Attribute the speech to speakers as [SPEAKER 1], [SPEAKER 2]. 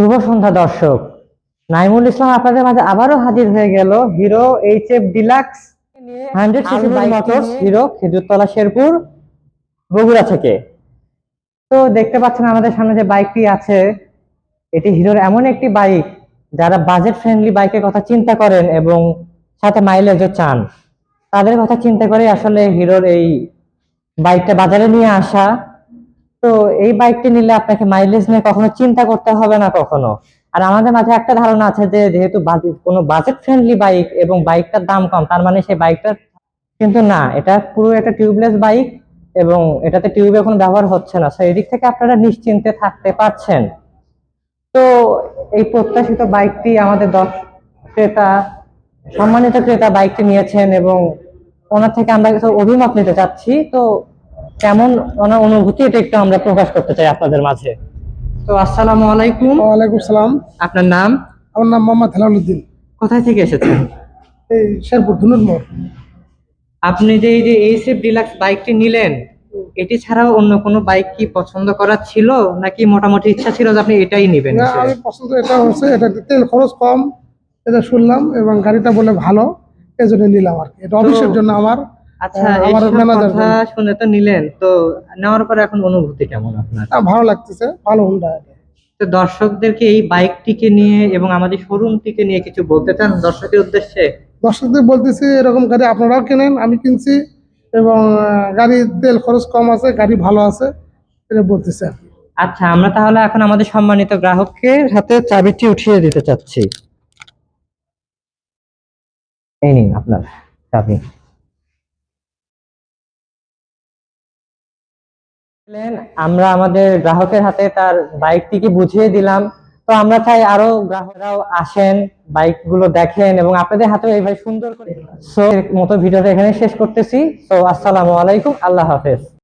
[SPEAKER 1] শুভ সন্ধ্যা দর্শক। নাইমুল ইসলাম আপনাদের মাঝে আবারও হাজির হয়ে গেল Hero H F Deluxe hundred motors Hero Khejurtola Sherpur Bogura থেকে। তো দেখতে পাচ্ছেন আমাদের সামনে যে বাইকটি আছে এটি হিরোর এমন একটি বাইক যারা বাজেট ফ্রেন্ডলি বাইকের কথা চিন্তা করেন এবং সাথে মাইলেজও চান। তাদের কথা চিন্তা করে আসলে হিরোর এই বাইকটা বাজারে নিয়ে আসা তো এই বাইকটি নিলে আপনাকে মাইলেজ নিয়ে কখনো চিন্তা করতে হবে না কখনো। আর আমাদের মাঝে একটা ধারণা আছে যে, যেহেতু কোনো বাজেট ফ্রেন্ডলি বাইক এবং বাইকটার দাম কম, তার মানে সেই বাইকটার কিন্তু না, এটা পুরো একটা টিউবলেস বাইক এবং এটাতে টিউব এখন ব্যবহার হচ্ছে না। সেই দিক থেকে আপনারা নিশ্চিন্তে থাকতে পারছেন। তো এই প্রত্যাশিত বাইকটি আমাদের দশ ক্রেতা, সম্মানিত ক্রেতা বাইকটি নিয়েছেন এবং ওনার থেকে আমরা কিছু অভিমত নিতে চাচ্ছি। তো কেমন ওনার অনুভূতি এটা একটু আমরা প্রকাশ করতে চাই আপনাদের মাঝে। তো আসসালামু আলাইকুম।
[SPEAKER 2] ওয়ালাইকুম সালাম।
[SPEAKER 1] আপনার নাম?
[SPEAKER 2] আমার নাম মোহাম্মদ হেলালুদ্দিন
[SPEAKER 1] কোথায় থেকে এসেছেন?
[SPEAKER 2] এই শেরপুর ধুনুর মোড়।
[SPEAKER 1] আপনি যে এই যে এইসএফ ডিলাক্স বাইকটি নিলেন এটি ছাড়াও অন্য কোনো বাইক কি পছন্দ করার ছিল? নাকি মোটামুটি ইচ্ছা ছিল যে আপনি এটাই নেবেন?
[SPEAKER 2] না আমি পছন্দ এটা হচ্ছে এটা তেল খরচ কম এটা শুনলাম এবং গাড়িটা বলে ভালো এই জন্য নিলাম আর কি। এটা অফিসের জন্য আমার।
[SPEAKER 1] আচ্ছা আমার
[SPEAKER 2] আমার
[SPEAKER 1] কথা শুনে তো নিলেন তো নেওয়ার পরে এখন অনুভূতি কেমন আপনার?
[SPEAKER 2] ভালো লাগতেছে ভালো হুন্ডা।
[SPEAKER 1] তো দর্শকদেরকে এই বাইকটিকে নিয়ে এবং আমাদের শোরুমটিকে নিয়ে কিছু বলতে চান দর্শকের উদ্দেশ্যে?
[SPEAKER 2] দর্শকদের বলতেছি এরকম গাড়ি আপনারাও কেনেন আমি কিনছি এবং গাড়ির তেল খরচ কম আছে গাড়ি ভালো আছে এটা বলতেছি
[SPEAKER 1] আচ্ছা আমরা তাহলে এখন আমাদের সম্মানিত গ্রাহককে হাতে চাবিটি উঠিয়ে দিতে চাচ্ছি। এই নিন আপনার চাবি। আমরা আমাদের গ্রাহকের হাতে তার বাইকটিকে বুঝিয়ে দিলাম। তো আমরা চাই আরও গ্রাহকরাও আসেন বাইকগুলো দেখেন এবং আপনাদের হাতে এইভাবে সুন্দর করে মতো ভিডিওটা এখানে শেষ করতেছি। তো আসসালামু আলাইকুম, আল্লাহ হাফেজ।